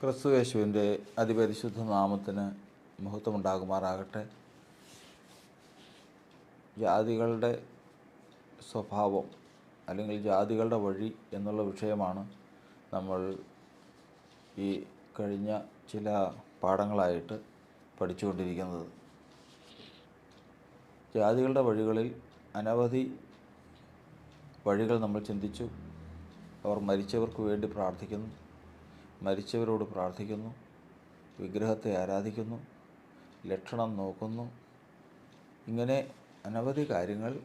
ക്രിസ്തു യേശുവിന്റെ അതിപരിശുദ്ധ നാമത്തിന് മഹത്വമുണ്ടാകുമാറാകട്ടെ ജാതികളുടെ സ്വഭാവം അല്ലെങ്കിൽ ജാതികളുടെ വഴി എന്നുള്ള വിഷയമാണ് നമ്മൾ ഈ കഴിഞ്ഞ ചില പാഠങ്ങളായിട്ട് പഠിച്ചുകൊണ്ടിരിക്കുന്നത്. ജാതികളുടെ വഴികളിൽ അനവധി വഴികൾ നമ്മൾ ചിന്തിച്ചു. അവർ മരിച്ചവർക്ക് വേണ്ടി പ്രാർത്ഥിക്കുന്നു. മരിച്ചവരോട് പ്രാർത്ഥിക്കുന്നു വിഗ്രഹത്തെ ആരാധിക്കുന്നു ലക്ഷണം നോക്കുന്നു. ഇങ്ങനെ അനവധി കാര്യങ്ങൾ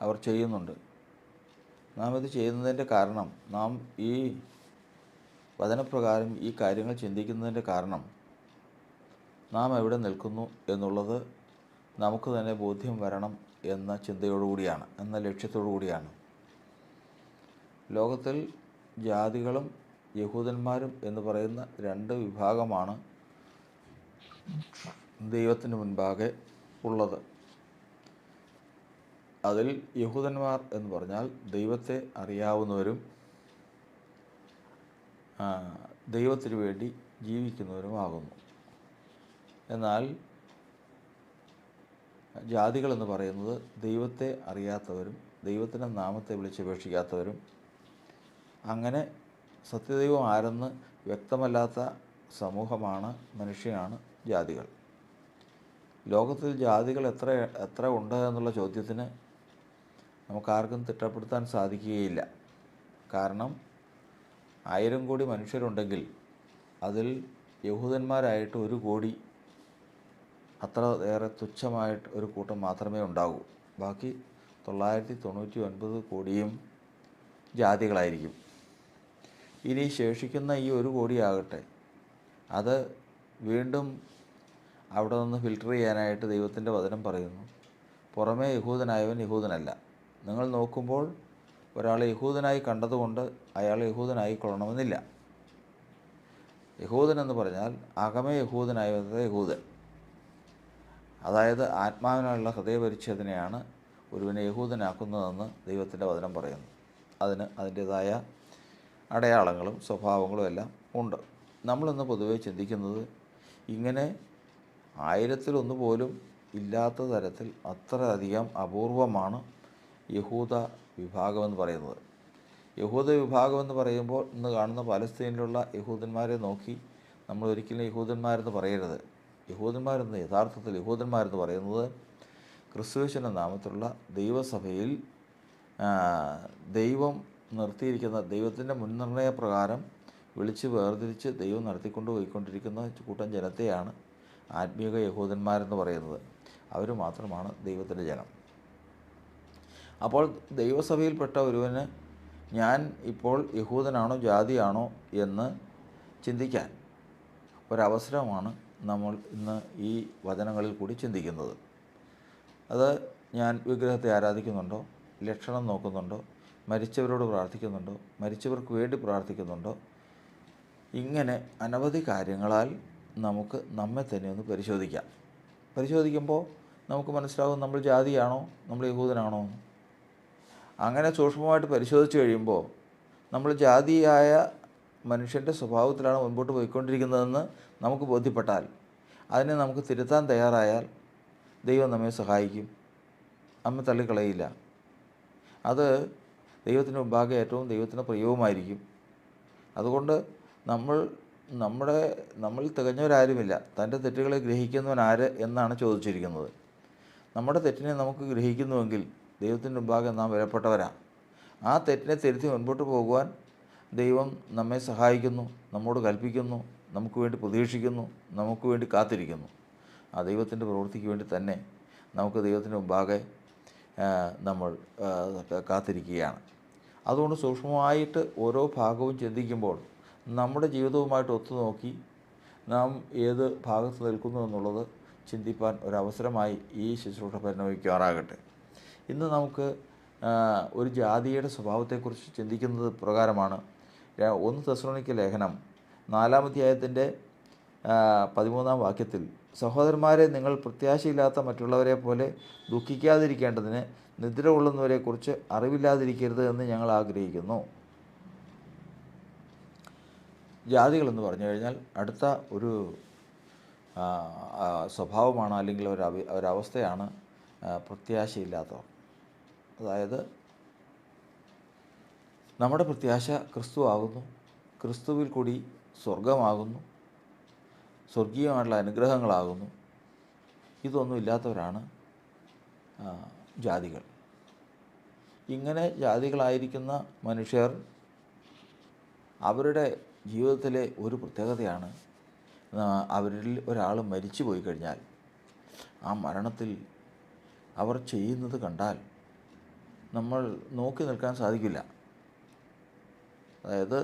അവർ ചെയ്യുന്നുണ്ട്. നാം ഇത് ചെയ്യുന്നതിന്റെ കാരണം നാം ഈ വചനപ്രകാരം ഈ കാര്യങ്ങൾ ചിന്തിക്കുന്നതിന്റെ കാരണം നാം എവിടെ നിൽക്കുന്നു എന്നുള്ളത് നമുക്ക് തന്നെ ബോധ്യം വരണം എന്ന ചിന്തയോടുകൂടിയാണ് എന്ന ലക്ഷ്യത്തോടു കൂടിയാണ് ലോകത്തിൽ ജാതികളും യഹൂദന്മാരും എന്ന് പറയുന്ന രണ്ട് വിഭാഗമാണ് ദൈവത്തിന് മുൻപാകെ ഉള്ളത്. അതിൽ യഹൂദന്മാർ എന്ന് പറഞ്ഞാൽ ദൈവത്തെ അറിയാവുന്നവരും ദൈവത്തിനു വേണ്ടി ജീവിക്കുന്നവരുമാകുന്നു എന്നാൽ ജാതികളെന്ന് പറയുന്നത് ദൈവത്തെ അറിയാത്തവരും ദൈവത്തിന്റെ നാമത്തെ വിളിച്ചപേക്ഷിക്കാത്തവരും അങ്ങനെ സത്യദൈവം ആരെന്ന് വ്യക്തമല്ലാത്ത സമൂഹമാണ് മനുഷ്യനാണ് ജാതികൾ. ലോകത്തിൽ ജാതികൾ എത്ര എത്ര ഉണ്ട് എന്നുള്ള ചോദ്യത്തിന് നമുക്കാർക്കും തിട്ടപ്പെടുത്താൻ സാധിക്കുകയില്ല. കാരണം ആയിരം കോടി മനുഷ്യരുണ്ടെങ്കിൽ അതിൽ യഹൂദന്മാരായിട്ട് ഒരു കോടി അത്ര ഏറെ തുച്ഛമായിട്ട് ഒരു കൂട്ടം മാത്രമേ ഉണ്ടാകൂ. ബാക്കി തൊള്ളായിരത്തി തൊണ്ണൂറ്റി ഒൻപത് കോടിയും ജാതികളായിരിക്കും. ഇനി ശേഷിക്കുന്ന ഈ ഒരു കോടിയാകട്ടെ. അത് വീണ്ടും അവിടെ നിന്ന് ഫിൽട്ടർ ചെയ്യാനായിട്ട് ദൈവത്തിന്റെ വചനം പറയുന്നു. പുറമേ യഹൂദനായവൻ യഹൂദനല്ല. നിങ്ങൾ നോക്കുമ്പോൾ ഒരാളെ യഹൂദനായി കണ്ടതുകൊണ്ട് അയാൾ യഹൂദനായി കൊള്ളണമെന്നില്ല. യഹൂദൻ എന്ന് പറഞ്ഞാൽ അകമേ യഹൂദനായത് യഹൂദൻ. അതായത് ആത്മാവിനുള്ള ഹൃദയപരിച്ഛേദനയാണ് ഒരുവനെ യഹൂദനാക്കുന്നതെന്ന് ദൈവത്തിന്റെ വചനം പറയുന്നു. അതിന് അതിന്റേതായ അടയാളങ്ങളും സ്വഭാവങ്ങളും എല്ലാം ഉണ്ട്. നമ്മളിന്ന് പൊതുവേ ചിന്തിക്കുന്നത് ഇങ്ങനെ ആയിരത്തിലൊന്ന് പോലും ഇല്ലാത്ത തരത്തിൽ അത്രയധികം അപൂർവമാണ് യഹൂദ വിഭാഗമെന്ന് പറയുന്നത്. യഹൂദ വിഭാഗമെന്ന് പറയുമ്പോൾ ഇന്ന് കാണുന്ന പലസ്തീനിലുള്ള യഹൂദന്മാരെ നോക്കി നമ്മൾ ഒരിക്കലും യഹൂദന്മാരെന്ന് പറയരുത്. യഹൂദന്മാരെന്ന് യഥാർത്ഥത്തിൽ യഹൂദന്മാരെന്ന് പറയുന്നത് ക്രിസ്തുവേശന്റെ നാമത്തിലുള്ള ദൈവസഭയിൽ ദൈവം നിർത്തിയിരിക്കുന്ന ദൈവത്തിന്റെ മുൻനിർണയ പ്രകാരം വിളിച്ച് വേർതിരിച്ച് ദൈവം നടത്തിക്കൊണ്ട് പോയിക്കൊണ്ടിരിക്കുന്ന കൂട്ടം ജനത്തെയാണ് ആത്മീക യഹൂദന്മാരെന്ന് പറയുന്നത്. അവർ മാത്രമാണ് ദൈവത്തിന്റെ ജനം. അപ്പോൾ ദൈവസഭയിൽപ്പെട്ട ഒരുവന് ഞാൻ ഇപ്പോൾ യഹൂദനാണോ ജാതിയാണോ എന്ന് ചിന്തിക്കാൻ ഒരവസരമാണ് നമ്മൾ ഇന്ന് ഈ വചനങ്ങളിൽ കൂടി ചിന്തിക്കുന്നത്. അത് ഞാൻ വിഗ്രഹത്തെ ആരാധിക്കുന്നുണ്ടോ? ലക്ഷണം നോക്കുന്നുണ്ടോ? മരിച്ചവരോട് പ്രാർത്ഥിക്കുന്നുണ്ടോ? മരിച്ചവർക്ക് വേണ്ടി പ്രാർത്ഥിക്കുന്നുണ്ടോ? ഇങ്ങനെ അനവധി കാര്യങ്ങളാൽ നമുക്ക് നമ്മെ തന്നെ ഒന്ന് പരിശോധിക്കാം. പരിശോധിക്കുമ്പോൾ നമുക്ക് മനസ്സിലാവും നമ്മൾ ജാതിയാണോ? നമ്മൾ യഹൂദനാണോ. അങ്ങനെ സൂക്ഷ്മമായിട്ട് പരിശോധിച്ച് കഴിയുമ്പോൾ നമ്മൾ ജാതിയായ മനുഷ്യന്റെ സ്വഭാവത്തിലാണ് മുൻപോട്ട് പോയിക്കൊണ്ടിരിക്കുന്നതെന്ന് നമുക്ക് ബോധ്യപ്പെട്ടാൽ അതിനെ നമുക്ക് തിരുത്താൻ തയ്യാറായാൽ ദൈവം നമ്മെ സഹായിക്കും. അമ്മ തള്ളിക്കളയില്ല. അത് ദൈവത്തിന് മുമ്പാകെ ഏറ്റവും ദൈവത്തിന് പ്രിയവുമായിരിക്കും. അതുകൊണ്ട് നമ്മൾ നമ്മുടെ നമ്മൾ തികഞ്ഞവരാരുമില്ല. തന്റെ തെറ്റുകളെ ഗ്രഹിക്കുന്നവൻ ആര് എന്നാണ് ചോദിച്ചിരിക്കുന്നത്. നമ്മുടെ തെറ്റിനെ നമുക്ക് ഗ്രഹിക്കുന്നുവെങ്കിൽ ദൈവത്തിന്റെ മുമ്പാകെ നാം വിലപ്പെട്ടവരാണ് ആ തെറ്റിനെ തിരുത്തി മുൻപോട്ട് പോകുവാൻ ദൈവം നമ്മെ സഹായിക്കുന്നു നമ്മോട് കൽപ്പിക്കുന്നു നമുക്ക് വേണ്ടി പ്രതീക്ഷിക്കുന്നു നമുക്ക് വേണ്ടി കാത്തിരിക്കുന്നു. ആ ദൈവത്തിന്റെ പ്രവൃത്തിക്ക് വേണ്ടി തന്നെ നമുക്ക് ദൈവത്തിന്റെ മുമ്പാകെ നമ്മൾ കാത്തിരിക്കുകയാണ്. അതുകൊണ്ട് സൂക്ഷ്മമായിട്ട് ഓരോ ഭാഗവും ചിന്തിക്കുമ്പോൾ നമ്മുടെ ജീവിതവുമായിട്ട് ഒത്തു നോക്കി നാം ഏത് ഭാഗത്ത് നിൽക്കുന്നു എന്നുള്ളത് ചിന്തിപ്പാൻ ഒരവസരമായി ഈ ശുശ്രൂഷ പരിണമിക്കാറാകട്ടെ ഇന്ന് നമുക്ക് ഒരു ജാതിയുടെ സ്വഭാവത്തെക്കുറിച്ച് ചിന്തിക്കുന്നത് പ്രകാരമാണ്. ഒന്ന് തെസ്രോണിക്ക ലേഖനം നാലാമധ്യായത്തിന്റെ പതിമൂന്നാം വാക്യത്തിൽ സഹോദരന്മാരെ നിങ്ങൾ പ്രത്യാശയില്ലാത്ത മറ്റുള്ളവരെ പോലെ ദുഃഖിക്കാതിരിക്കേണ്ടതിന് നിദ്ര കൊള്ളുന്നവരെക്കുറിച്ച് അറിവില്ലാതിരിക്കരുത് എന്ന് ഞങ്ങൾ ആഗ്രഹിക്കുന്നു. ജാതികളെന്ന് പറഞ്ഞു കഴിഞ്ഞാൽ അടുത്ത ഒരു സ്വഭാവമാണ് അല്ലെങ്കിൽ ഒരു ഒരവസ്ഥയാണ് പ്രത്യാശയില്ലാത്തവർ. അതായത് നമ്മുടെ പ്രത്യാശ ക്രിസ്തു ആകുന്നു ക്രിസ്തുവിൽ കൂടി സ്വർഗമാകുന്നു സ്വർഗീയമായിട്ടുള്ള അനുഗ്രഹങ്ങളാകുന്നു. ഇതൊന്നും ഇല്ലാത്തവരാണ് ജാതികൾ. ഇങ്ങനെ ജാതികളായിരിക്കുന്ന മനുഷ്യർ അവരുടെ ജീവിതത്തിലെ ഒരു പ്രത്യേകതയാണ് അവരിൽ ഒരാൾ മരിച്ചു പോയി കഴിഞ്ഞാൽ ആ മരണത്തിൽ അവർ ചെയ്യുന്നത് കണ്ടാൽ നമ്മൾ നോക്കി നിൽക്കാൻ സാധിക്കില്ല. അതായത്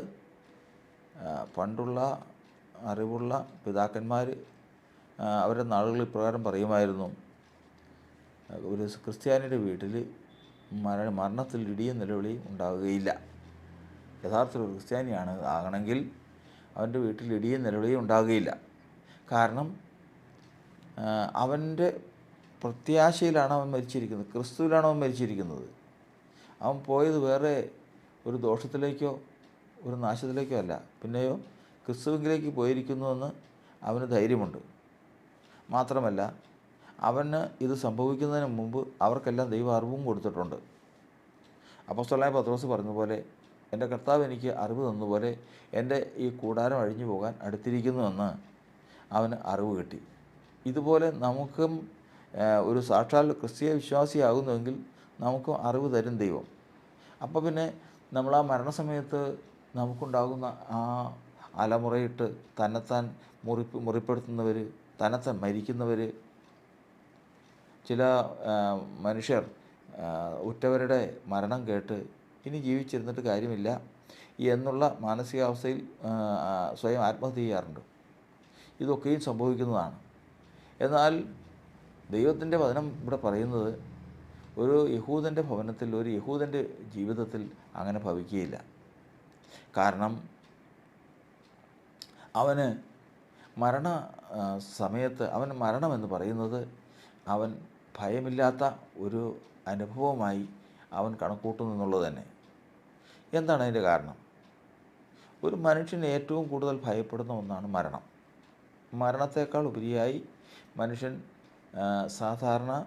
പണ്ടുള്ള അറിവുള്ള പിതാക്കന്മാർ അവരുടെ നാളുകളിൽ ഇപ്രകാരം പറയുമായിരുന്നു. ഒരു ക്രിസ്ത്യാനിയുടെ വീട്ടിൽ മര മരണത്തിൽ ഇടിയും നിലവിളിയും ഉണ്ടാവുകയില്ല. യഥാർത്ഥ ഒരു ക്രിസ്ത്യാനിയാണ് ആകണമെങ്കിൽ അവന്റെ വീട്ടിൽ ഇടിയും നിലവിളിയും ഉണ്ടാവുകയില്ല. കാരണം അവന്റെ പ്രത്യാശയിലാണ് അവൻ മരിച്ചിരിക്കുന്നത് ക്രിസ്തുവിലാണ് അവൻ മരിച്ചിരിക്കുന്നത്. അവൻ പോയത് വേറെ ഒരു ദോഷത്തിലേക്കോ ഒരു നാശത്തിലേക്കോ അല്ല. പിന്നെയോ ക്രിസ്തുവിലേക്ക് പോയിരിക്കുന്നുവെന്ന് അവന് ധൈര്യമുണ്ട്. മാത്രമല്ല അവന് ഇത് സംഭവിക്കുന്നതിന് മുമ്പ് അവർക്കെല്ലാം ദൈവ അറിവും കൊടുത്തിട്ടുണ്ട്. അപ്പോസ്തലനായ പത്രോസ് പറഞ്ഞതുപോലെ എന്റെ കർത്താവ് എനിക്ക് അറിവ് തന്നതുപോലെ എന്റെ ഈ കൂടാരം അഴിഞ്ഞു പോകാൻ അടുത്തിരിക്കുന്നുവെന്ന് അവന് അറിവ് കിട്ടി. ഇതുപോലെ നമുക്കും ഒരു സാക്ഷാൽ ക്രിസ്തീയ വിശ്വാസിയാകുന്നുവെങ്കിൽ നമുക്കും അറിവ് തരും ദൈവം. അപ്പോൾ പിന്നെ നമ്മൾ ആ മരണസമയത്ത് നമുക്കുണ്ടാകുന്ന ആ അലമുറയിട്ട് തന്നെത്താൻ മുറിപ്പ് മുറിപ്പെടുത്തുന്നവർ തന്നെത്താൻ മരിക്കുന്നവർ ചില മനുഷ്യർ ഉറ്റവരുടെ മരണം കേട്ട് ഇനി ജീവിച്ചിരുന്നിട്ട് കാര്യമില്ല എന്നുള്ള മാനസികാവസ്ഥയിൽ സ്വയം ആത്മഹത്യ ചെയ്യാറുണ്ട്. ഇതൊക്കെയും സംഭവിക്കുന്നതാണ്. എന്നാൽ ദൈവത്തിന്റെ വചനം ഇവിടെ പറയുന്നത് ഒരു യഹൂദന്റെ ഭവനത്തിൽ ഒരു യഹൂദന്റെ ജീവിതത്തിൽ അങ്ങനെ ഭവിക്കുകയില്ല. കാരണം അവന് മരണ സമയത്ത് അവൻ മരണമെന്ന് പറയുന്നത് അവൻ ഭയമില്ലാത്ത ഒരു അനുഭവമായി അവൻ കണക്കൂട്ടുന്നു എന്നുള്ളത് തന്നെ. എന്താണ് അതിന്റെ കാരണം? ഒരു മനുഷ്യന് ഏറ്റവും കൂടുതൽ ഭയപ്പെടുന്ന ഒന്നാണ് മരണം. മരണത്തേക്കാൾ ഉപരിയായി മനുഷ്യൻ സാധാരണ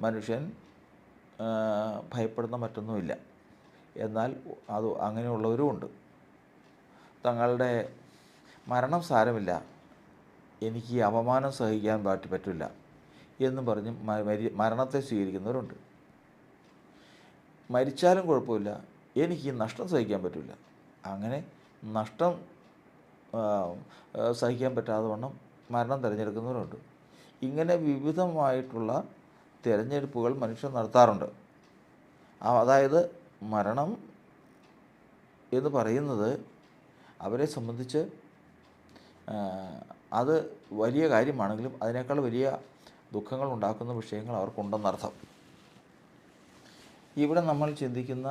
മനുഷ്യൻ ഭയപ്പെടുന്ന മറ്റൊന്നുമില്ല. എന്നാൽ അത് അങ്ങനെയുള്ളവരുമുണ്ട് തങ്ങളുടെ മരണം സാരമില്ല. എനിക്ക് ഈ അപമാനം സഹിക്കാൻ പറ്റി പറ്റില്ല എന്നും പറഞ്ഞ് മരണത്തെ സ്വീകരിക്കുന്നവരുണ്ട്. മരിച്ചാലും കുഴപ്പമില്ല. എനിക്ക് നഷ്ടം സഹിക്കാൻ പറ്റില്ല. അങ്ങനെ നഷ്ടം സഹിക്കാൻ പറ്റാതെ വണ്ണം മരണം തിരഞ്ഞെടുക്കുന്നവരുണ്ട്. ഇങ്ങനെ വിവിധമായിട്ടുള്ള തിരഞ്ഞെടുപ്പുകൾ മനുഷ്യൻ നടത്താറുണ്ട്. അതായത് മരണം എന്ന് പറയുന്നത് അവരെ സംബന്ധിച്ച് അത് വലിയ കാര്യമാണെങ്കിലും അതിനേക്കാൾ വലിയ ദുഃഖങ്ങൾ ഉണ്ടാക്കുന്ന വിഷയങ്ങൾ അവർക്കുണ്ടെന്നർത്ഥം. ഇവിടെ നമ്മൾ ചിന്തിക്കുന്ന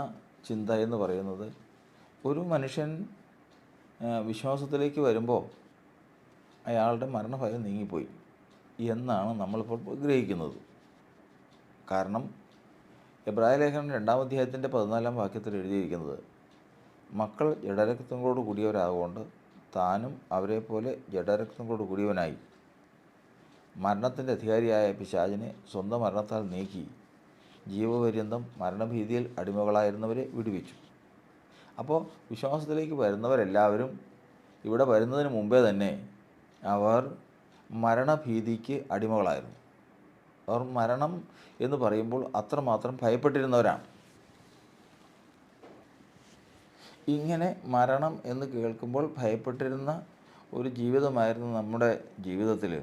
ചിന്ത എന്ന് പറയുന്നത് ഒരു മനുഷ്യൻ വിശ്വാസത്തിലേക്ക് വരുമ്പോൾ അയാളുടെ മരണഭയം നീങ്ങിപ്പോയി എന്നാണ് നമ്മളിപ്പോൾ ഗ്രഹിക്കുന്നത്. കാരണം എബ്രായ ലേഖനം രണ്ടാം അധ്യായത്തിന്റെ പതിനാലാം വാക്യത്തിൽ എഴുതിയിരിക്കുന്നത് മക്കൾ ജഡരക്തങ്ങളോട് കൂടിയവരാകൊണ്ട് താനും അവരെ പോലെ ജഡരക്തങ്ങളോട് കൂടിയവനായി. മരണത്തിന്റെ അധികാരിയായ പിശാചിനെ സ്വന്തം മരണത്താൽ നീക്കി ജീവപര്യന്തം മരണഭീതിയിൽ അടിമകളായിരുന്നവരെ വിടുവിച്ചു. അപ്പോൾ വിശ്വാസത്തിലേക്ക് വരുന്നവരെല്ലാവരും ഇവിടെ വരുന്നതിന് മുമ്പേ തന്നെ അവർ മരണഭീതിക്ക് അടിമകളായിരുന്നു. അവർ മരണം എന്ന് പറയുമ്പോൾ അത്രമാത്രം ഭയപ്പെട്ടിരുന്നവരാണ്. ഇങ്ങനെ മരണം എന്ന് കേൾക്കുമ്പോൾ ഭയപ്പെട്ടിരുന്ന ഒരു ജീവിതമായിരുന്നു നമ്മുടെ ജീവിതത്തിൽ.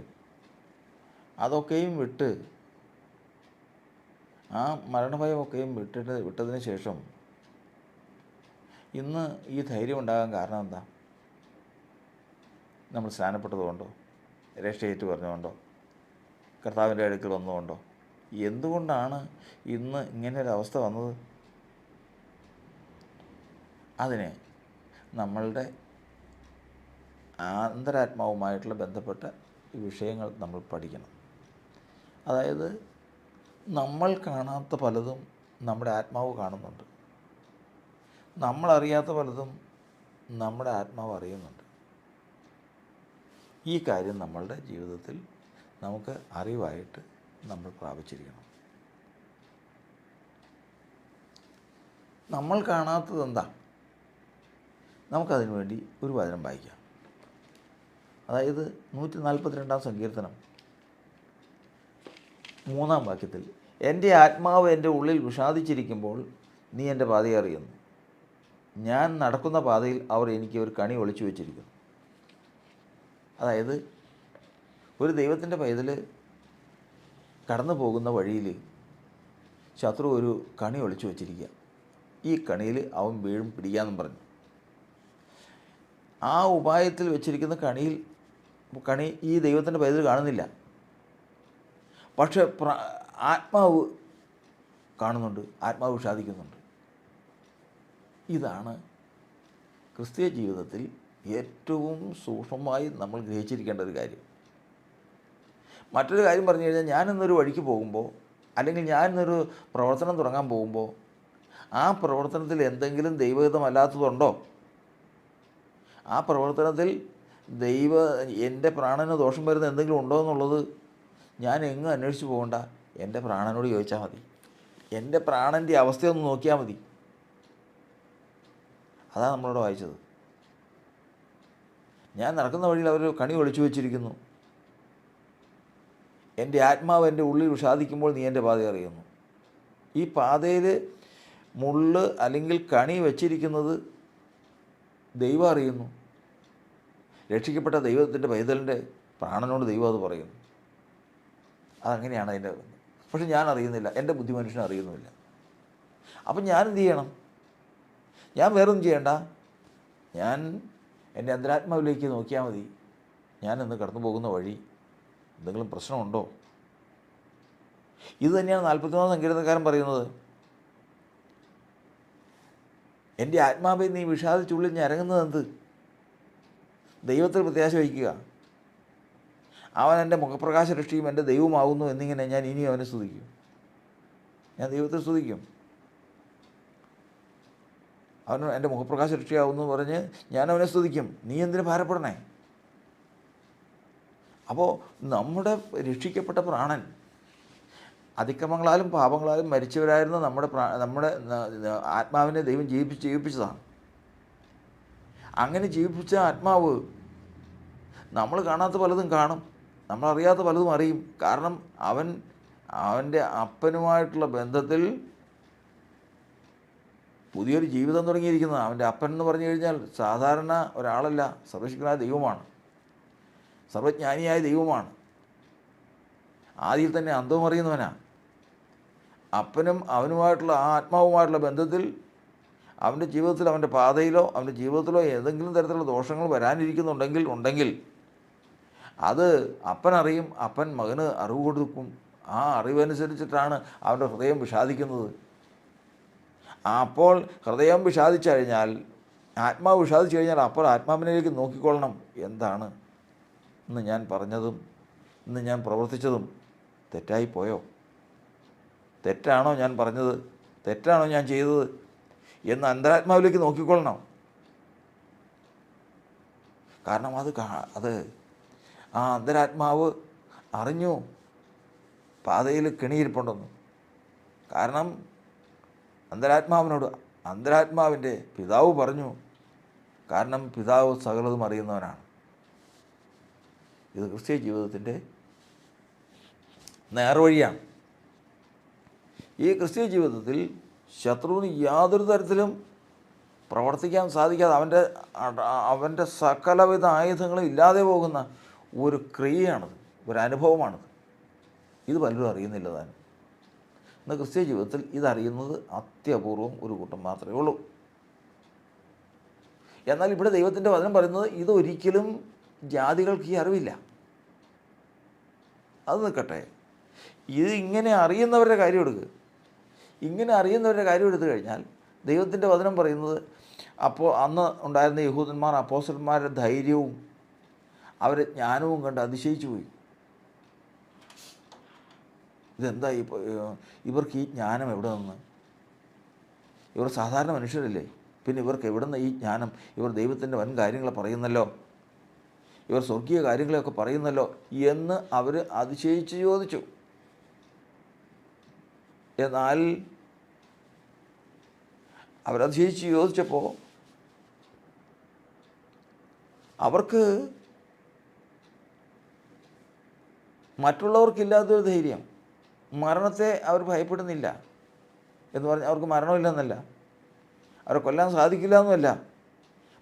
അതൊക്കെയും വിട്ട് ആ മരണഭയമൊക്കെയും വിട്ടിട്ട് വിട്ടതിന് ശേഷം ഇന്ന് ഈ ധൈര്യം ഉണ്ടാകാൻ കാരണം എന്താ? നമ്മൾ സ്നാനപ്പെട്ടതുകൊണ്ടോ രക്ഷയേറ്റ് പറഞ്ഞുകൊണ്ടോ കർത്താവിന്റെ അടുക്കൽ വന്നുകൊണ്ടോ? എന്തുകൊണ്ടാണ് ഇന്ന് ഇങ്ങനെ ഒരു അവസ്ഥ വന്നത്? അതിന് നമ്മളുടെ ആന്തരാത്മാവുമായിട്ടുള്ള ബന്ധപ്പെട്ട വിഷയങ്ങൾ നമ്മൾ പഠിക്കണം. അതായത് നമ്മൾ കാണാത്ത പലതും നമ്മുടെ ആത്മാവ് കാണുന്നുണ്ട്. നമ്മളറിയാത്ത പലതും നമ്മുടെ ആത്മാവ് അറിയുന്നുണ്ട്. ഈ കാര്യം നമ്മളുടെ ജീവിതത്തിൽ നമുക്ക് അറിവായിട്ട് നമ്മൾ പ്രാപിച്ചിരിക്കണം. നമ്മൾ കാണാത്തത് എന്താ? നമുക്കതിനു വേണ്ടി ഒരു വചനം വായിക്കാം. അതായത് നൂറ്റി നാൽപ്പത്തിരണ്ടാം സങ്കീർത്തനം. മൂന്നാം വാക്യത്തിൽ എന്റെ ആത്മാവ് എന്റെ ഉള്ളിൽ വിഷാദിച്ചിരിക്കുമ്പോൾ നീ എന്റെ പാതയെ അറിയുന്നു. ഞാൻ നടക്കുന്ന പാതയിൽ അവർ എനിക്ക് ഒരു കണി ഒളിച്ചു വെച്ചിരിക്കുന്നു. അതായത് ഒരു ദൈവത്തിന്റെ പൈതൽ കടന്നു പോകുന്ന വഴിയിൽ ശത്രു ഒരു കണി ഒളിച്ചു വെച്ചിരിക്കുക. ഈ കണിയിൽ അവൻ വീഴും പിടിക്കാമെന്നും പറഞ്ഞു. ആ ഉപായത്തിൽ വെച്ചിരിക്കുന്ന കണിയിൽ കണി ഈ ദൈവത്തിന്റെ പൈതൽ കാണുന്നില്ല. പക്ഷെ ആത്മാവ് കാണുന്നുണ്ട് ആത്മാവ് വിഷാദിക്കുന്നുണ്ട്. ഇതാണ് ക്രിസ്തീയ ജീവിതത്തിൽ ഏറ്റവും സൂക്ഷ്മമായി നമ്മൾ ഗ്രഹിച്ചിരിക്കേണ്ട ഒരു കാര്യം. മറ്റൊരു കാര്യം പറഞ്ഞു കഴിഞ്ഞാൽ ഞാനിന്നൊരു വഴിക്ക് പോകുമ്പോൾ അല്ലെങ്കിൽ ഞാനിന്നൊരു പ്രവർത്തനം തുടങ്ങാൻ പോകുമ്പോൾ ആ പ്രവർത്തനത്തിൽ എന്തെങ്കിലും ദൈവഹിതമല്ലാത്തതുണ്ടോ? ആ പ്രവർത്തനത്തിൽ ദൈവ എന്റെ പ്രാണന് ദോഷം വരുന്ന എന്തെങ്കിലും ഉണ്ടോ എന്നുള്ളത് ഞാൻ എങ്ങും അന്വേഷിച്ച് പോകണ്ട. എന്റെ പ്രാണനോട് ചോദിച്ചാൽ മതി. എന്റെ പ്രാണന്റെ അവസ്ഥയൊന്ന് നോക്കിയാൽ മതി. അതാണ് നമ്മളോട് വായിച്ചത്. ഞാൻ നടക്കുന്ന വഴിയിൽ അവർ കണി ഒളിച്ചു വെച്ചിരിക്കുന്നു. എന്റെ ആത്മാവ് എന്റെ ഉള്ളിൽ വിഷാദിക്കുമ്പോൾ നീ എന്റെ പാത അറിയുന്നു. ഈ പാതയിൽ മുള്ള് അല്ലെങ്കിൽ കണി വച്ചിരിക്കുന്നത് ദൈവം അറിയുന്നു. രക്ഷിക്കപ്പെട്ട ദൈവത്തിന്റെ പൈതലിന്റെ പ്രാണനോട് ദൈവം അത് പറയുന്നു. അതങ്ങനെയാണ് അതിന്റെ പക്ഷെ ഞാൻ അറിയുന്നില്ല. എന്റെ ബുദ്ധിമനുഷ്യനെ അറിയുന്നുമില്ല. അപ്പം ഞാൻ എന്ത് ചെയ്യണം? ഞാൻ വേറൊന്നും ചെയ്യണ്ട. ഞാൻ എന്റെ അന്തരാത്മാവിലേക്ക് നോക്കിയാൽ മതി. ഞാൻ ഇന്ന് കടന്നു പോകുന്ന വഴി എന്തെങ്കിലും പ്രശ്നമുണ്ടോ? ഇത് തന്നെയാണ് നാൽപ്പത്തിമൂന്നാം സങ്കീർത്തനക്കാരൻ പറയുന്നത്. എന്റെ ആത്മാവെ നീ വിഷാദിച്ചുള്ളിൽ ഞരങ്ങുന്നത് എന്ത്? ദൈവത്തിൽ പ്രത്യാശ വയ്ക്കുക അവൻ എന്റെ മുഖപ്രകാശ രക്ഷയും എന്റെ ദൈവമാകുന്നു എന്നിങ്ങനെ ഞാൻ ഇനിയും അവനെ സ്തുതിക്കും. ഞാൻ ദൈവത്തെ സ്തുതിക്കും. അവൻ എന്റെ മുഖപ്രകാശ രക്ഷയാവുന്നു എന്ന് പറഞ്ഞ് ഞാൻ അവനെ സ്തുതിക്കും. നീ എന്തിനു ഭാരപ്പെടണേ? അപ്പോൾ നമ്മുടെ രക്ഷിക്കപ്പെട്ട പ്രാണൻ അതിക്രമങ്ങളാലും പാപങ്ങളാലും മരിച്ചവരായിരുന്ന നമ്മുടെ നമ്മുടെ ആത്മാവിനെ ദൈവം ജീവിപ്പിച്ച് ജീവിപ്പിച്ചതാണ്. അങ്ങനെ ജീവിപ്പിച്ച ആത്മാവ് നമ്മൾ കാണാത്ത പലതും കാണും. നമ്മളറിയാത്ത പലതും അറിയും. കാരണം അവൻ അവന്റെ അപ്പനുമായിട്ടുള്ള ബന്ധത്തിൽ പുതിയൊരു ജീവിതം തുടങ്ങിയിരിക്കുന്നത്. അവന്റെ അപ്പൻ എന്ന് പറഞ്ഞു കഴിഞ്ഞാൽ സാധാരണ ഒരാളല്ല സർവശക്തനായ ദൈവമാണ്. സർവജ്ഞാനിയായ ദൈവമാണ്. ആദ്യം തന്നെ അന്തവും അറിയുന്നവനാണ്. അപ്പനും അവനുമായിട്ടുള്ള ആ ആത്മാവുമായിട്ടുള്ള ബന്ധത്തിൽ അവന്റെ ജീവിതത്തിൽ അവന്റെ പാതയിലോ അവന്റെ ജീവിതത്തിലോ ഏതെങ്കിലും തരത്തിലുള്ള ദോഷങ്ങൾ വരാനിരിക്കുന്നുണ്ടെങ്കിൽ ഉണ്ടെങ്കിൽ അത് അപ്പനറിയും അപ്പൻ മകന് അറിവ് കൊടുക്കും. ആ അറിവനുസരിച്ചിട്ടാണ് അവന്റെ ഹൃദയം വിഷാദിക്കുന്നത്. അപ്പോൾ ഹൃദയം വിഷാദിച്ചു കഴിഞ്ഞാൽ ആത്മാവ് വിഷാദിച്ചു കഴിഞ്ഞാൽ അപ്പോൾ ആത്മാവിനേക്ക് നോക്കിക്കൊള്ളണം. എന്താണ്? ഇന്ന് ഞാൻ പറഞ്ഞതും ഇന്ന് ഞാൻ പ്രവർത്തിച്ചതും തെറ്റായിപ്പോയോ തെറ്റാണോ ഞാൻ പറഞ്ഞത്? തെറ്റാണോ ഞാൻ ചെയ്തത്? എന്ന് അന്തരാത്മാവിലേക്ക് നോക്കിക്കൊള്ളണം. കാരണം അത് അത് ആ അന്തരാത്മാവ് അറിഞ്ഞു പാതയിൽ കിണിയിരിപ്പുണ്ടെന്ന്. കാരണം അന്തരാത്മാവിനോട് അന്തരാത്മാവിന്റെ പിതാവ് പറഞ്ഞു കാരണം പിതാവ് സകലതും അറിയുന്നവനാണ്. ഇത് ക്രിസ്ത്യ ജീവിതത്തിന്റെ നേർവഴിയാണ്. ഈ ക്രിസ്ത്യ ജീവിതത്തിൽ ശത്രുവിന് യാതൊരു തരത്തിലും പ്രവർത്തിക്കാൻ സാധിക്കാതെ അവന്റെ അവന്റെ സകലവിധ ആയുധങ്ങളും ഇല്ലാതെ പോകുന്ന ഒരു ക്രിയയാണത് ഒരു അനുഭവമാണത്. ഇത് പലരും അറിയുന്നില്ല താൻ. ഇന്ന് ക്രിസ്ത്യ ജീവിതത്തിൽ ഇതറിയുന്നത് അത്യപൂർവം ഒരു കൂട്ടം മാത്രമേ ഉള്ളൂ. എന്നാൽ ഇവിടെ ദൈവത്തിന്റെ വചനം പറയുന്നത് ഇതൊരിക്കലും ജാതികൾക്ക് ഈ അറിവില്ല. അത് നിൽക്കട്ടെ. ഇത് ഇങ്ങനെ അറിയുന്നവരുടെ കാര്യം എടുക്കുക ഇങ്ങനെ അറിയുന്നവരുടെ കാര്യം എടുത്തു കഴിഞ്ഞാൽ ദൈവത്തിന്റെ വചനം പറയുന്നത് അപ്പോൾ അന്ന് ഉണ്ടായിരുന്ന യഹൂദന്മാർ അപ്പോസന്മാരുടെ ധൈര്യവും അവരെ ജ്ഞാനവും കണ്ട് അതിശയിച്ചു പോയി. ഇതെന്താ ഈ ഇവർക്ക് ഈ ജ്ഞാനം എവിടെ നിന്ന്? ഇവർ സാധാരണ മനുഷ്യരല്ലേ? പിന്നെ ഇവർക്ക് എവിടെ നിന്ന് ഈ ജ്ഞാനം? ഇവർ ദൈവത്തിന്റെ വൻ കാര്യങ്ങൾ പറയുന്നല്ലോ. ഇവർ സ്വർഗീയ കാര്യങ്ങളെയൊക്കെ പറയുന്നല്ലോ എന്ന് അവർ അതിശയിച്ച് ചോദിച്ചു. എന്നാൽ അവരതിശയിച്ച് ചോദിച്ചപ്പോൾ അവർക്ക് മറ്റുള്ളവർക്കില്ലാത്തൊരു ധൈര്യം. മരണത്തെ അവർ ഭയപ്പെടുന്നില്ല എന്ന് പറഞ്ഞാൽ അവർക്ക് മരണമില്ലെന്നല്ല. അവരെ കൊല്ലാൻ സാധിക്കില്ല എന്നുമല്ല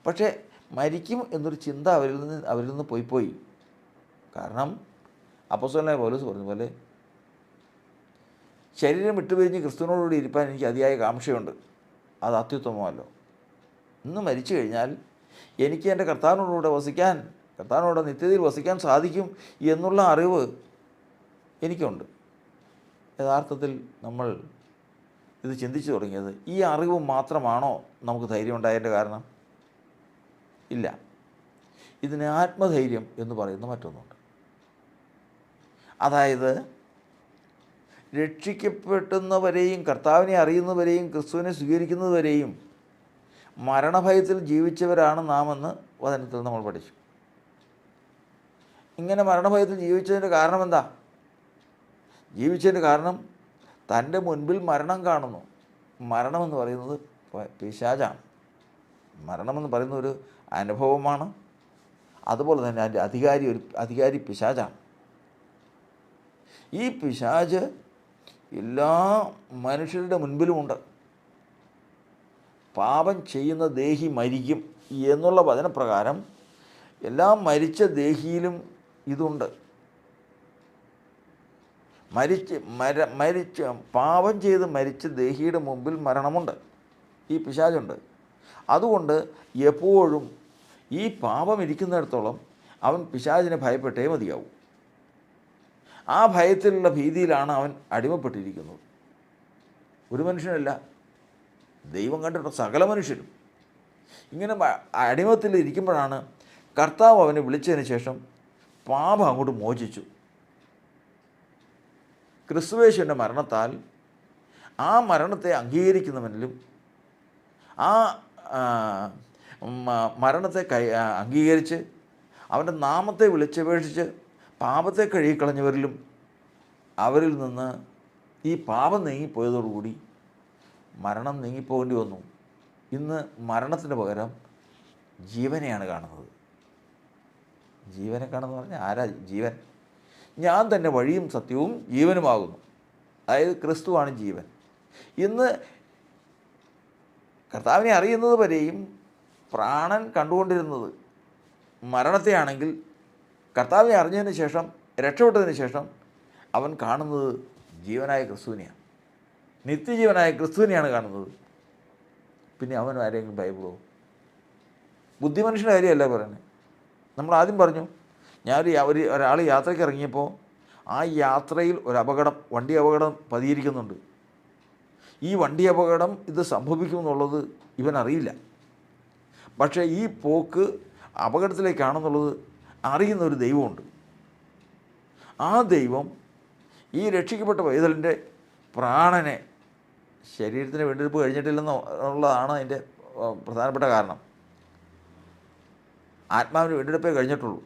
പക്ഷേ മരിക്കും എന്നൊരു ചിന്ത അവരിൽ നിന്ന് അവരിൽ നിന്ന് പോയി പോയി. കാരണം അപ്പസ്വലായ പോലീസ് പറഞ്ഞ പോലെ ശരീരം വിട്ടുപിരിഞ്ഞ് ക്രിസ്തുവിനോടുകൂടി ഇരിപ്പാൻ എനിക്ക് അതിയായ കാംക്ഷയുണ്ട്. അത് അത്യുത്തമമല്ലോ ഇന്ന് മരിച്ചു കഴിഞ്ഞാൽ എനിക്ക് എന്റെ കർത്താവിനോടുകൂടെ വസിക്കാൻ കർത്താവിനോട് നിത്യതയിൽ വസിക്കാൻ സാധിക്കും എന്നുള്ള അറിവ് എനിക്കുണ്ട്. യഥാർത്ഥത്തിൽ നമ്മൾ ഇത് ചിന്തിച്ചു തുടങ്ങിയത് ഈ അറിവ് മാത്രമാണോ നമുക്ക് ധൈര്യം ഉണ്ടായതിന്റെ കാരണം? ഇല്ല. ഇതിന് ആത്മധൈര്യം എന്ന് പറയുന്ന മറ്റൊന്നുണ്ട്. അതായത് രക്ഷിക്കപ്പെടുന്നവരെയും കർത്താവിനെ അറിയുന്നവരെയും ക്രിസ്തുവിനെ സ്വീകരിക്കുന്നവരെയും മരണഭയത്തിൽ ജീവിച്ചവരാണ് നാം എന്ന് വചനത്തിൽ നമ്മൾ പഠിച്ചു. ഇങ്ങനെ മരണഭയത്തിൽ ജീവിച്ചതിന്റെ കാരണം എന്താ? ജീവിച്ചതിന്റെ കാരണം തന്റെ മുൻപിൽ മരണം കാണുന്നു. മരണമെന്ന് പറയുന്നത് പിശാചാണ്. മരണമെന്ന് പറയുന്ന ഒരു അനുഭവമാണ്. അതുപോലെ തന്നെ അതിന്റെ അധികാരി ഒരു അധികാരി പിശാചാണ്. ഈ പിശാച് എല്ലാ മനുഷ്യരുടെ മുൻപിലുമുണ്ട് പാപം ചെയ്യുന്ന ദേഹി മരിക്കും എന്നുള്ള വചനപ്രകാരം എല്ലാം മരിച്ച ദേഹിയിലും ഇതുണ്ട്. മരിച്ച് മര മരിച്ച് പാപം ചെയ്ത് മരിച്ച ദേഹിയുടെ മുമ്പിൽ മരണമുണ്ട്. ഈ പിശാചുണ്ട്. അതുകൊണ്ട് എപ്പോഴും ഈ പാപം ഇരിക്കുന്നിടത്തോളം അവൻ പിശാചിനെ ഭയപ്പെട്ടേ മതിയാവും. ആ ഭയത്തിലുള്ള ഭീതിയിലാണ് അവൻ അടിമപ്പെട്ടിരിക്കുന്നത്. ഒരു മനുഷ്യനല്ല. ദൈവം കണ്ടിട്ട് സകല മനുഷ്യരും. ഇങ്ങനെ അടിമത്തിൽ ഇരിക്കുമ്പോഴാണ് കർത്താവ് അവനെ വിളിച്ചതിന് ശേഷം പാപം അങ്ങോട്ട് മോചിച്ചു. ക്രിസ്തുവേശുവിന്റെ മരണത്താൽ ആ മരണത്തെ അംഗീകരിക്കുന്നവനിലും ആ, മരണത്തെ കൈ അംഗീകരിച്ച് അവന്റെ നാമത്തെ വിളിച്ചപേക്ഷിച്ച് പാപത്തെ കഴുകിക്കളഞ്ഞവരിലും അവരിൽ നിന്ന് ഈ പാപം നീങ്ങിപ്പോയതോടുകൂടി മരണം നീങ്ങിപ്പോകേണ്ടി വന്നു. ഇന്ന് മരണത്തിന് പകരം ജീവനെയാണ് കാണുന്നത്. ജീവനെ കാണുന്നത് പറഞ്ഞാൽ ആരാ ജീവൻ? ഞാൻ തന്നെ വഴിയും സത്യവും ജീവനുമാകുന്നു. അതായത് ക്രിസ്തുവാണ് ജീവൻ. ഇന്ന് കർത്താവിനെ അറിയുന്നത് വരെയും പ്രാണൻ കണ്ടുകൊണ്ടിരുന്നത് മരണത്തെയാണെങ്കിൽ കർത്താവിനെ അറിഞ്ഞതിന് ശേഷം രക്ഷപ്പെട്ടതിന് ശേഷം അവൻ കാണുന്നത് ജീവനായ ക്രിസ്തുവിനെയാണ്. നിത്യജീവനായ ക്രിസ്തുവിനെയാണ് കാണുന്നത്. പിന്നെ അവൻ ആരെങ്കിലും ഭയപ്പെടുമോ ബുദ്ധിമനുഷ്യന്റെ കാര്യമല്ല പറയുന്നത്. നമ്മൾ ആദ്യം പറഞ്ഞു ഞാനൊരു ഒരു ഒരാൾ യാത്രയ്ക്ക് ഇറങ്ങിയപ്പോൾ ആ യാത്രയിൽ ഒരു അപകടം വണ്ടി അപകടം പതിയിരിക്കുന്നുണ്ട്. ഈ വണ്ടി അപകടം ഇത് സംഭവിക്കുമെന്നുള്ളത് ഇവൻ അറിയില്ല പക്ഷേ ഈ പോക്ക് അപകടത്തിലേക്കാണെന്നുള്ളത് അറിയുന്ന ഒരു ദൈവമുണ്ട്. ആ ദൈവം ഈ രക്ഷിക്കപ്പെട്ട പൈതലിന്റെ പ്രാണനെ ശരീരത്തിന് വീണ്ടെടുപ്പ് കഴിഞ്ഞിട്ടില്ലെന്ന് ഉള്ളതാണ് അതിന്റെ പ്രധാനപ്പെട്ട കാരണം. ആത്മാവിന് വീണ്ടെടുപ്പേ കഴിഞ്ഞിട്ടുള്ളൂ.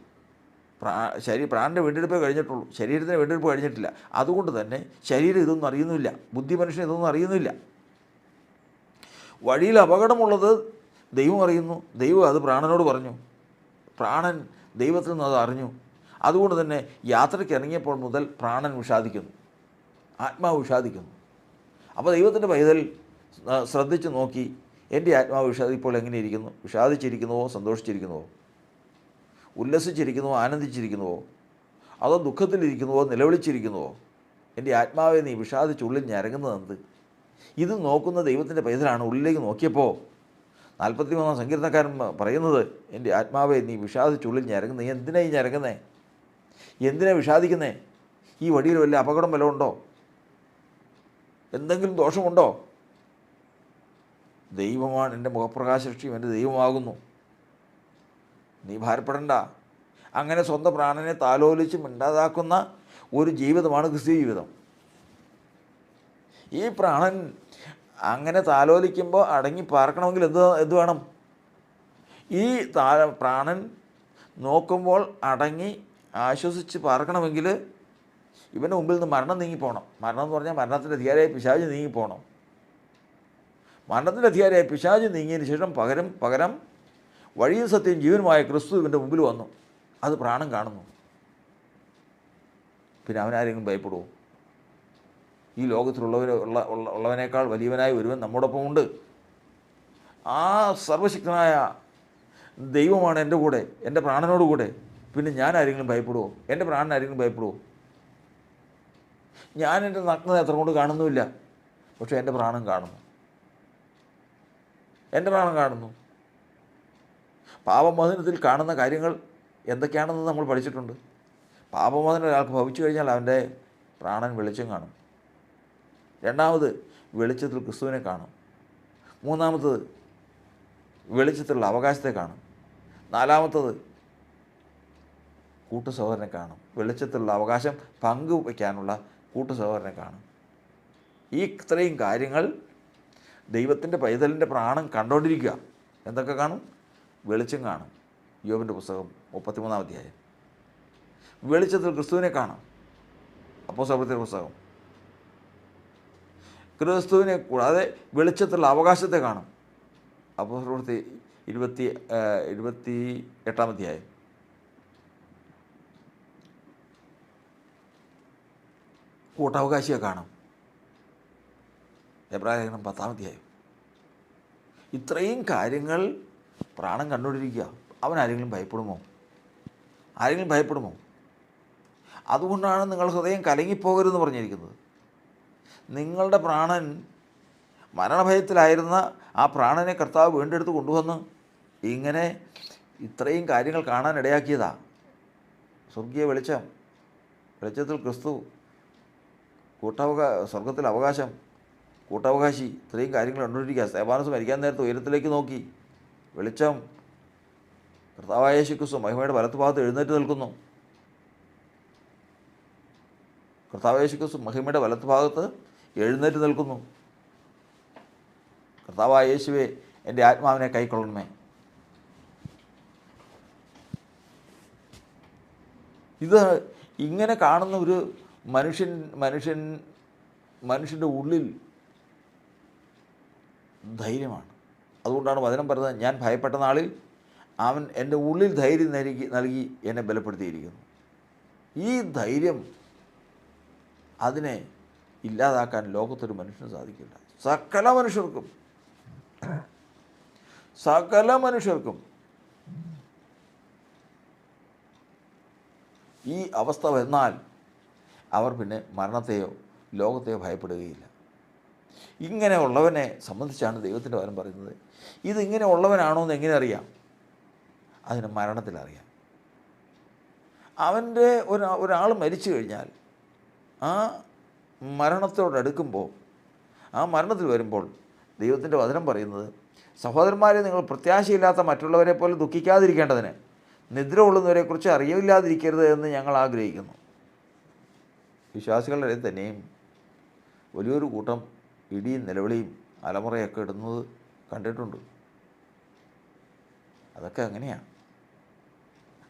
പ്രാ ശരീ പ്രാണിന്റെ വീണ്ടെടുപ്പേ കഴിഞ്ഞിട്ടുള്ളൂ. ശരീരത്തിന് വീണ്ടെടുപ്പ് കഴിഞ്ഞിട്ടില്ല. അതുകൊണ്ട് തന്നെ ശരീരം ഇതൊന്നും അറിയുന്നില്ല. ബുദ്ധി മനുഷ്യൻ ഇതൊന്നും അറിയുന്നില്ല. വഴിയിൽ അപകടമുള്ളത് ദൈവം അറിയുന്നു. ദൈവം അത് പ്രാണനോട് പറഞ്ഞു. പ്രാണൻ ദൈവത്തിൽ നിന്ന് അത് അറിഞ്ഞു. അതുകൊണ്ട് തന്നെ യാത്രയ്ക്ക് ഇറങ്ങിയപ്പോൾ മുതൽ പ്രാണൻ വിഷാദിക്കുന്നു. ആത്മാവ് വിഷാദിക്കുന്നു. അപ്പോൾ ദൈവത്തിന്റെ പൈതൽ ശ്രദ്ധിച്ച് നോക്കി എന്റെ ആത്മാവ് വിഷാദി ഇപ്പോൾ എങ്ങനെയിരിക്കുന്നു വിഷാദിച്ചിരിക്കുന്നുവോ? സന്തോഷിച്ചിരിക്കുന്നുവോ? ഉല്ലസിച്ചിരിക്കുന്നുവോ? ആനന്ദിച്ചിരിക്കുന്നുവോ? അതോ ദുഃഖത്തിലിരിക്കുന്നുവോ? നിലവിളിച്ചിരിക്കുന്നുവോ? എന്റെ ആത്മാവെ നീ വിഷാദിച്ചുള്ളിൽ ഞരങ്ങുന്നതെന്ത്? ഇത് നോക്കുന്ന ദൈവത്തിന്റെ പൈതലാണ് ഉള്ളിലേക്ക് നോക്കിയപ്പോൾ നാൽപ്പത്തി മൂന്നാം സങ്കീർത്തക്കാരൻ പറയുന്നത് എന്റെ ആത്മാവെ നീ വിഷാദിച്ചുള്ളിൽ ഞരങ്ങുന്നത് നീ എന്തിനാ ഈ ഞരങ്ങുന്നേ? എന്തിനാ വിഷാദിക്കുന്നേ? ഈ വഴിയിൽ വല്ല അപകടം വല്ലതും ഉണ്ടോ? എന്തെങ്കിലും ദോഷമുണ്ടോ? ദൈവമാണ് എന്റെ മുഖപ്രകാശലക്ഷ്യം എന്റെ ദൈവമാകുന്നു. നീ ഭാരപ്പെടണ്ട. അങ്ങനെ സ്വന്തം പ്രാണനെ താലോലിച്ച് മിണ്ടാതാക്കുന്ന ഒരു ജീവിതമാണ് ക്രിസ്ത്യ ജീവിതം. ഈ പ്രാണൻ അങ്ങനെ താലോലിക്കുമ്പോൾ അടങ്ങി പാർക്കണമെങ്കിൽ എന്ത് എന്ത് വേണം? ഈ താ പ്രാണൻ നോക്കുമ്പോൾ അടങ്ങി ആശ്വസിച്ച് പാർക്കണമെങ്കിൽ ഇവന്റെ മുമ്പിൽ നിന്ന് മരണം നീങ്ങിപ്പോണം. മരണം എന്ന് പറഞ്ഞാൽ മരണത്തിന്റെ അധികാരിയായ പിശാജ് നീങ്ങിപ്പോണം. മരണത്തിന്റെ അധികാരിയായ പിശാജ് നീങ്ങിയതിന് ശേഷം പകരം പകരം വഴിയും സത്യം ജീവനുമായ ക്രിസ്തു ഇവന്റെ മുമ്പിൽ വന്നു. അത് പ്രാണം കാണുന്നു. പിന്നെ അവനാരെങ്കിലും ഭയപ്പെടുമോ ഈ ലോകത്തിലുള്ളവർ ഉള്ള ഉള്ള- ഉള്ളവനേക്കാൾ വലിയവനായ ഒരുവൻ നമ്മോടൊപ്പം ഉണ്ട്. ആ സർവശക്തനായ ദൈവമാണ് എന്റെ കൂടെ എന്റെ പ്രാണനോട് കൂടെ. പിന്നെ ഞാൻ ആരെങ്കിലും ഭയപ്പെടുമോ എന്റെ പ്രാണൻ ആരെങ്കിലും ഭയപ്പെടുമോ ഞാൻ എന്റെ നഗ്നത എത്ര കൊണ്ട് കാണുന്നുമില്ല. പക്ഷേ എന്റെ പ്രാണൻ കാണുന്നു. എന്റെ പ്രാണൻ കാണുന്നു. പാപമോചനത്തിൽ കാണുന്ന കാര്യങ്ങൾ എന്തൊക്കെയാണെന്ന് നമ്മൾ പഠിച്ചിട്ടുണ്ട്. പാപമോചനം ഒരാൾക്ക് ഭവിച്ചു കഴിഞ്ഞാൽ അവന്റെ പ്രാണൻ വെളിച്ചം കാണും. രണ്ടാമത് വെളിച്ചത്തിൽ ക്രിസ്തുവിനെ കാണും. മൂന്നാമത്തത് വെളിച്ചത്തിലുള്ള അവകാശത്തെ കാണും. നാലാമത്തത് കൂട്ടു സഹോദരനെ കാണും. വെളിച്ചത്തിലുള്ള അവകാശം പങ്കുവയ്ക്കാനുള്ള കൂട്ടു സഹോദരനെ കാണും. ഈ ഇത്രയും കാര്യങ്ങൾ ദൈവത്തിന്റെ പൈതലിന്റെ പ്രാണം കണ്ടുകൊണ്ടിരിക്കുക എന്തൊക്കെ കാണും? വെളിച്ചം കാണും. യോബിന്റെ പുസ്തകം മുപ്പത്തിമൂന്നാം അധ്യായം. വെളിച്ചത്തിൽ ക്രിസ്തുവിനെ കാണാം. അപ്പോൾ സൗഭൃത്തിന്റെ പുസ്തകം. ക്രിസ്തുവിനെ കൂടാതെ വെളിച്ചത്തിലുള്ള അവകാശത്തെ കാണും. അപ്പോൾ ഇരുപത്തി ഇരുപത്തി എട്ടാം അധ്യായം. കൂട്ടവകാശിയെ കാണും. എബ്രാഹിം പത്താം അധ്യായം. ഇത്രയും കാര്യങ്ങൾ പ്രാണം കണ്ടുകൊണ്ടിരിക്കുക. അവൻ ആരെങ്കിലും ഭയപ്പെടുമോ? ആരെങ്കിലും ഭയപ്പെടുമോ? അതുകൊണ്ടാണ് നിങ്ങൾ ഹൃദയം കലങ്ങിപ്പോകരുതെന്ന് പറഞ്ഞിരിക്കുന്നത്. നിങ്ങളുടെ പ്രാണൻ മരണഭയത്തിലായിരുന്ന ആ പ്രാണനെ കർത്താവ് വീണ്ടെടുത്ത് കൊണ്ടുവന്ന് ഇങ്ങനെ ഇത്രയും കാര്യങ്ങൾ കാണാൻ ഇടയാക്കിയതാ സ്വർഗീയ വെളിച്ചം വെളിച്ചത്തിൽ ക്രിസ്തു കൂട്ടവകാ സ്വർഗത്തിൽ അവകാശം കൂട്ടവകാശി ഇത്രയും കാര്യങ്ങൾ കണ്ടുകൊണ്ടിരിക്കുക. സേവാനസ് മരിക്കാൻ നേരത്ത് ഉയരത്തിലേക്ക് നോക്കി. വെളിച്ചം കർത്താവായ ശിക്കുസ്തു മഹിമയുടെ വലത്ത് ഭാഗത്ത് എഴുന്നേറ്റ് നിൽക്കുന്നു. കർത്താവ് യേശു ക്രിസ്തു മഹിമയുടെ വലത്ത് ഭാഗത്ത് എഴുന്നേറ്റ് നിൽക്കുന്നു. കർത്താവായ യേശുവെ എന്റെ ആത്മാവിനെ കൈക്കൊള്ളണമേ. ഇത് ഇങ്ങനെ കാണുന്ന ഒരു മനുഷ്യൻ മനുഷ്യൻ മനുഷ്യന്റെ ഉള്ളിൽ ധൈര്യമാണ്. അതുകൊണ്ടാണ് വചനം പറഞ്ഞത് ഞാൻ ഭയപ്പെട്ട നാളിൽ അവൻ എന്റെ ഉള്ളിൽ ധൈര്യം നൽകി നൽകി എന്നെ ബലപ്പെടുത്തിയിരിക്കുന്നു. ഈ ധൈര്യം അതിനെ ഇല്ലാതാക്കാൻ ലോകത്തൊരു മനുഷ്യന് സാധിക്കില്ല. സകല മനുഷ്യർക്കും സകല മനുഷ്യർക്കും ഈ അവസ്ഥ വന്നാൽ അവർ പിന്നെ മരണത്തെയോ ലോകത്തെയോ ഭയപ്പെടുകയില്ല. ഇങ്ങനെ ഉള്ളവനെ സംബന്ധിച്ചാണ് ദൈവത്തിന്റെ വരം പറയുന്നത്. ഇതിങ്ങനെ ഉള്ളവനാണോ എന്ന് എങ്ങനെ അറിയാം? അതിന് മരണത്തിലറിയാം. അവന്റെ ഒരാ ഒരാൾ മരിച്ചു കഴിഞ്ഞാൽ ആ മരണത്തോട് അടുക്കുമ്പോൾ ആ മരണത്തിൽ വരുമ്പോൾ ദൈവത്തിന്റെ വചനം പറയുന്നത് സഹോദരന്മാരെ നിങ്ങൾ പ്രത്യാശയില്ലാത്ത മറ്റുള്ളവരെ പോലെ ദുഃഖിക്കാതിരിക്കേണ്ടതിന് നിദ്ര കൊള്ളുന്നവരെക്കുറിച്ച് അറിയില്ലാതിരിക്കരുത് എന്ന് ഞങ്ങൾ ആഗ്രഹിക്കുന്നു. വിശ്വാസികളുടെ ഇടയിൽ തന്നെയും വലിയൊരു കൂട്ടം ഇടിയും നിലവിളിയും അലമുറയൊക്കെ ഇടുന്നത് കണ്ടിട്ടുണ്ട്. അതൊക്കെ അങ്ങനെയാണ്.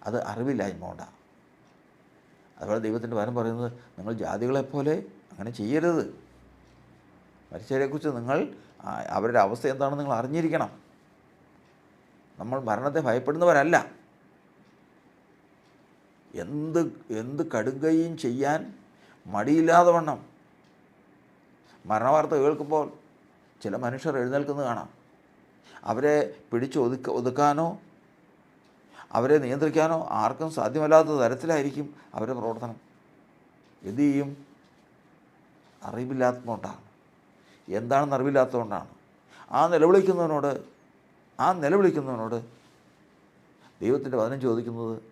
അത് അറിവില്ലായ്മ കൊണ്ടാണ്. അതുപോലെ ദൈവത്തിന്റെ വരം പറയുന്നത് നിങ്ങൾ ജാതികളെപ്പോലെ അങ്ങനെ ചെയ്യരുത്. മരിച്ചവരെക്കുറിച്ച് നിങ്ങൾ അവരുടെ അവസ്ഥ എന്താണെന്ന് നിങ്ങൾ അറിഞ്ഞിരിക്കണം. നമ്മൾ മരണത്തെ ഭയപ്പെടുന്നവരല്ല. എന്ത് എന്ത് കടുകയും ചെയ്യാൻ മടിയില്ലാതെ വണ്ണം. മരണവാർത്ത കേൾക്കുമ്പോൾ ചില മനുഷ്യർ എഴുന്നേൽക്കുന്നത് കാണാം. അവരെ പിടിച്ച് ഒതുക്ക ഒതുക്കാനോ അവരെ നിയന്ത്രിക്കാനോ ആർക്കും സാധ്യമല്ലാത്ത തരത്തിലായിരിക്കും അവരുടെ പ്രവർത്തനം. എന്തു ചെയ്യും? അറിവില്ലാത്തതുകൊണ്ടാണ്. എന്താണെന്ന് അറിവില്ലാത്തതുകൊണ്ടാണ്. ആ നിലവിളിക്കുന്നവനോട് ആ നിലവിളിക്കുന്നവനോട് ദൈവത്തിന്റെ വചനം ചോദിക്കുന്നത്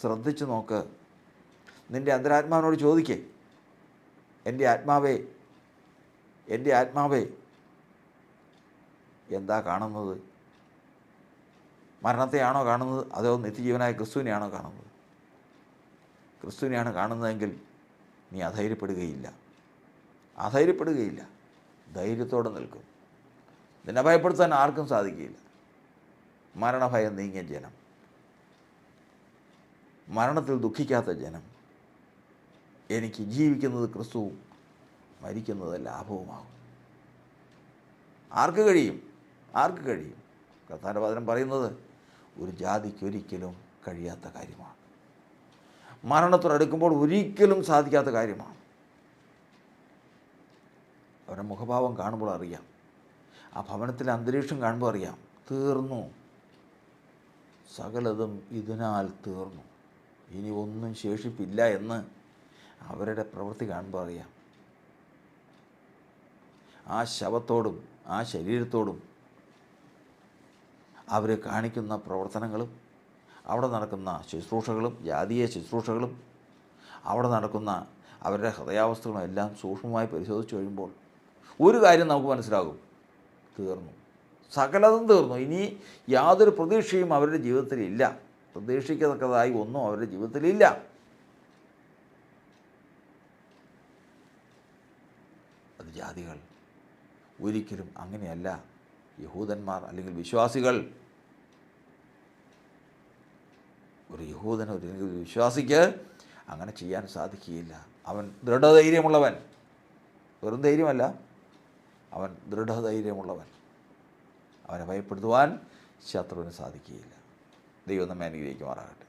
ശ്രദ്ധിച്ചു നോക്ക്. നിന്റെ അന്തരാത്മാവിനോട് ചോദിക്കേ. എന്റെ ആത്മാവേ എന്റെ ആത്മാവേ എന്താ കാണുന്നത്? മരണത്തെയാണോ കാണുന്നത്? അതോ നിത്യജീവനായ ക്രിസ്തുവിനെയാണോ കാണുന്നത്? ക്രിസ്തുവിനെയാണ് കാണുന്നതെങ്കിൽ നീ അധൈര്യപ്പെടുകയില്ല. അധൈര്യപ്പെടുകയില്ല. ധൈര്യത്തോടെ നിൽക്കും. നിന്നെ ഭയപ്പെടുത്താൻ ആർക്കും സാധിക്കില്ല മരണഭയം നീങ്ങിയ ജനം. മരണത്തിൽ ദുഃഖിക്കാത്ത ജനം. എനിക്ക് ജീവിക്കുന്നത് ക്രിസ്തുവും മരിക്കുന്നത് ലാഭവുമാകും. ആർക്ക് കഴിയും? ആർക്ക് കഴിയും? കർത്താന്റെ പറയുന്നത് ഒരു ജാതിക്ക് ഒരിക്കലും കഴിയാത്ത കാര്യമാണ്. മരണത്തോടടുക്കുമ്പോൾ ഒരിക്കലും സാധിക്കാത്ത കാര്യമാണ്. അവരുടെ മുഖഭാവം കാണുമ്പോൾ അറിയാം. ആ ഭവനത്തിലെ അന്തരീക്ഷം കാണുമ്പോൾ അറിയാം. തീർന്നു. സകലതും ഇതിനാൽ തീർന്നു. ഇനി ഒന്നും ശേഷിപ്പില്ല എന്ന് അവരുടെ പ്രവൃത്തി കാണുമ്പോൾ അറിയാം. ആ ശവത്തോടും ആ ശരീരത്തോടും അവർ കാണിക്കുന്ന പ്രവർത്തനങ്ങളും അവിടെ നടക്കുന്ന ശുശ്രൂഷകളും ജാതീയ ശുശ്രൂഷകളും അവിടെ നടക്കുന്ന അവരുടെ ഹൃദയാവസ്ഥകളും എല്ലാം സൂക്ഷ്മമായി പരിശോധിച്ച് കഴിയുമ്പോൾ ഒരു കാര്യം നമുക്ക് മനസ്സിലാകും. തീർന്നു. സകലതും തീർന്നു. ഇനി യാതൊരു പ്രതീക്ഷയും അവരുടെ ജീവിതത്തിലില്ല പ്രതീക്ഷിക്കത്തക്കതായി ഒന്നും അവരുടെ ജീവിതത്തിലില്ല അത് ജാതികൾ ഒരിക്കലും അങ്ങനെയല്ല. യഹൂദന്മാർ അല്ലെങ്കിൽ വിശ്വാസികൾ ഒരു യഹൂദന് ഒരു വിശ്വാസിക്ക് അങ്ങനെ ചെയ്യാൻ സാധിക്കുകയില്ല. അവൻ ദൃഢധൈര്യമുള്ളവൻ. വെറും ധൈര്യമല്ല. അവൻ ദൃഢധൈര്യമുള്ളവൻ. അവനെ ഭയപ്പെടുത്തുവാൻ ശത്രുവിന് സാധിക്കുകയില്ല. ദൈവം നമ്മെ അനുഗ്രഹിക്കുമാറാകട്ടെ.